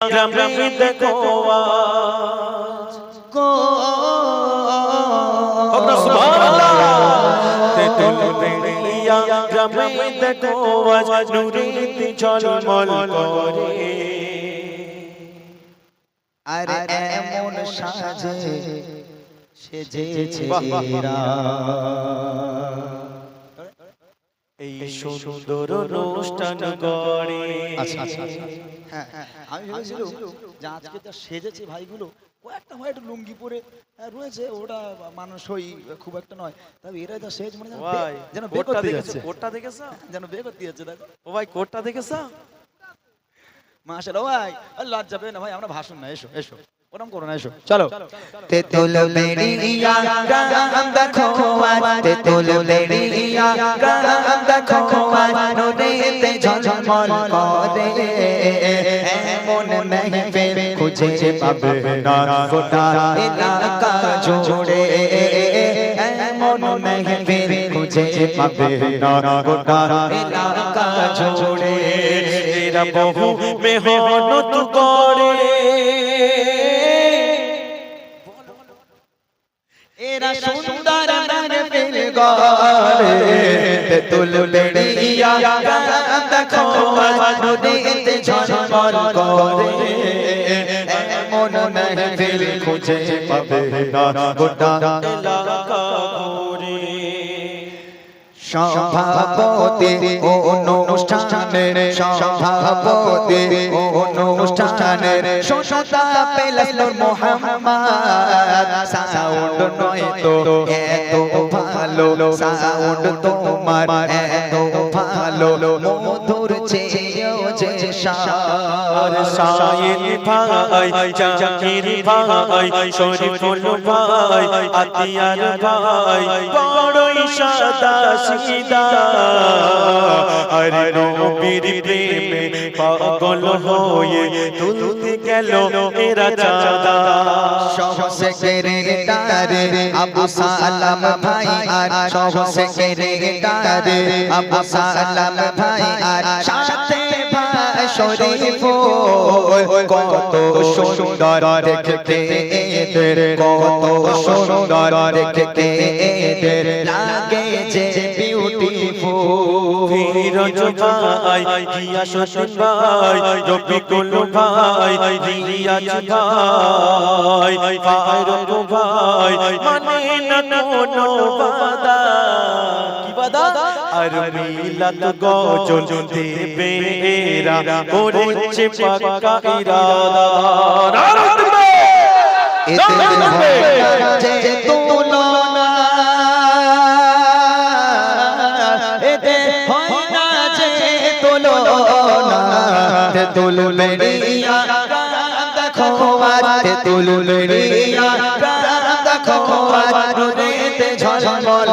গ্রামে দেখো গ্রামে দেখো নুরিতে ঝলমল করে। আরে এমন সাজে সেজেছে। এই সুন্দর অনুষ্ঠান গড়ে। আচ্ছা আচ্ছা আচ্ছা। হ্যাঁ আমি ভেবেছিলাম যে আজকে যা সেজেছে ভাইগুলো কয়েকটা ভাই একটু লুঙ্গি পরে আহ, রয়েছে ওটা মানুষই খুব একটা নয়। তবে এরা যা সেজ মানে যেন ভাই যেন কোটটা করতে দেখেছ কোটটা দেখেছ? যেন বে করতে যাচ্ছে দেখো। ও ভাই কোটটা দেখেছ? ভাই আর লজ্জা পেয়ে না ভাই আমরা ভাষণ না এসো এসো। ওরম করো না এসো। চলো। তেতুল বেড়িয়া গ্রাম দেখো আজ তেতুল বেড়িয়া গ্রাম দেখো আজ নদীতে ঝলমল করে। এমন মেহফিল খুঁজে পাবে না গোটা এলাকা জুড়ে। এমন মেহফিল খুঁজে পাবে না গোটা এলাকা জুড়ে। এরা বহু মেহনত করে। এরা সুন্দর মেহফিল গরে তেতুল বেড়িয়া দেখো নদীতে ঝলমল করে। এমন মেহফিল খুঁজে পাবে না। গোটা সভাপতি ও অনুষ্ঠানের সভাপতি ও অনুষ্ঠানের শোষতা পেলাসলোর মোহাম্মদ। সাউন্ড নয় তো, এত ভালো, সাউন্ড তোমার, এত ভালো। মধুর চেয়েও যে আর সার ভাই, জাকির ভাই, শরীফুল ভাই, আতিয়ার ভাই, বড়ই সাদা আরে নবীর প্রেমে পাগল হয়ে তুলতে গেল এরা চাঁদা। সহসে কেরেটারে আবু সালাম ভাই, আর সহসে কেরেটারে আবু সালাম ভাই, আর শরীফুল কত সুন্দর দেখতে কত সুন্দর দেখতে। বিউটিফুল ফিরোজ ভাই জিয়া শোষণ ভাই রবিকুল ভাই রিয়াজ ভাই ফারুক ভাই মানে না কোনো বাদা। কি বাদা? আর মিলাত গজল দেবে এরা করেছে পাক্কা ইরাদা। নারদ এদের যে তুলনা তেতুল বেড়িয়া দেখো আজ তেতুল বেড়িয়া দেখো রোদেতে ঝলমল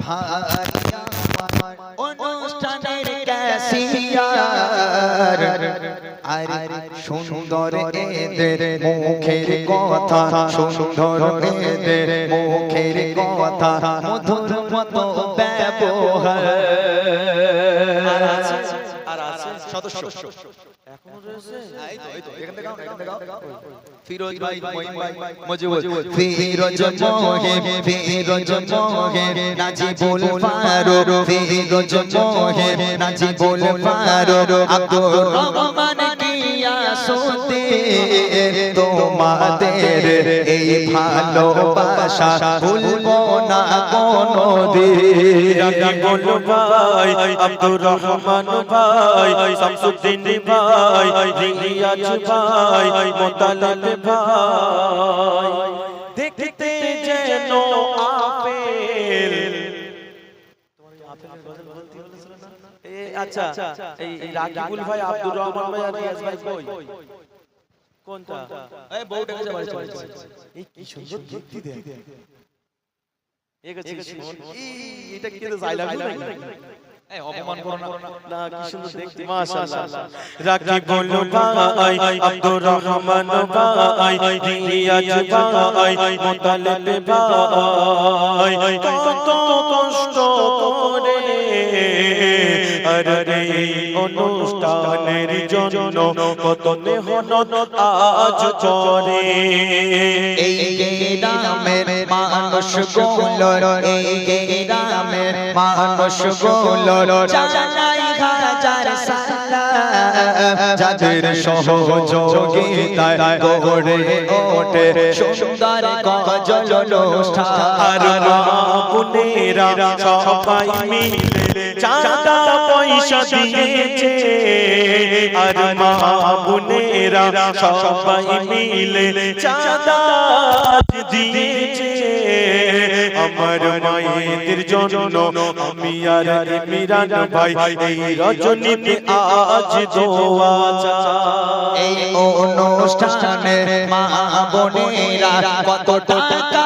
ভাইয়া আরে সুন্দর এদের মুখের কথা, সুন্দর এদের মুখের কথা, মধুর মতো ব্যবহার। আর আছে সদস্য এখনও রয়েছে এই তো এই তো এখান থেকে গাও, এখান থেকে গাও। ফিরোজ ভাই মহিম ভাই মজিবুল ফিরোজ মোহে ফিরোজ মোহে নাজিবুল ফারুক। ফিরোজ মোহে নাজিবুল ফারুক। আব্দুর রহমান কিয়া সোতে তোমাদের এই ভালোবাসা ভুলবো না কোনো দিন রাকিবুল ভাই আব্দুর রহমান ভাই শামসুদ্দিন ভাই রিয়াজ ভাই মোতালেব ভাই। দেখতে যেন আপেল। আচ্ছা এই রাকিবুল ভাই আব্দুর রহমান ভাই আর রিয়াজ ভাই কই? কোনটা? এই বউ ডেকেছে বাড়ি চলে এসেছে। এই কি সুন্দর শোন এই এটা কি জাইলা অপমান করো না। না। কি সুন্দর দেখতে। মাশাআল্লাহ রাকি বলো ভাই আব্দুর রহমান ভাই রিয়াজ ভাই মুতালিব ভাই কত কষ্ট করে আরে অনুষ্ঠানের জন্য কত মেহনত আজ করে। এই গ্রামের মানুষ গোলর এই মানুষ গোলর জানাই হাজার যাদের সহযোগিতায় গড়ে ওঠে সুন্দর গজল আর মা সবাই মিলে চাঁদা পয়সা দিয়েছে আর মা বোনেরা সবাই মিলে চাঁদা দিয়েছে। আমার মায়েদের জন্য আমি আর মিরান ভাই এই রজনীতে আজ দোয়া এই অনুষ্ঠানে মা বোনেরা কত টাকা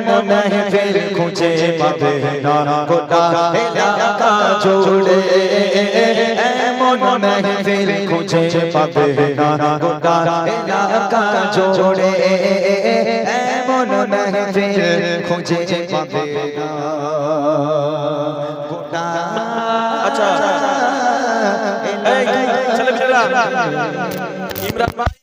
এমন মেহফিল খুঁজে পাবে না গোটা এলাকা জুড়ে এমন মেহফিল খুঁজে পাবে না গোটা এলাকা জুড়ে এমন মেহফিল খুঁজে পাবে না গোটা আচ্ছা এই ছেলে ইমরান ভাই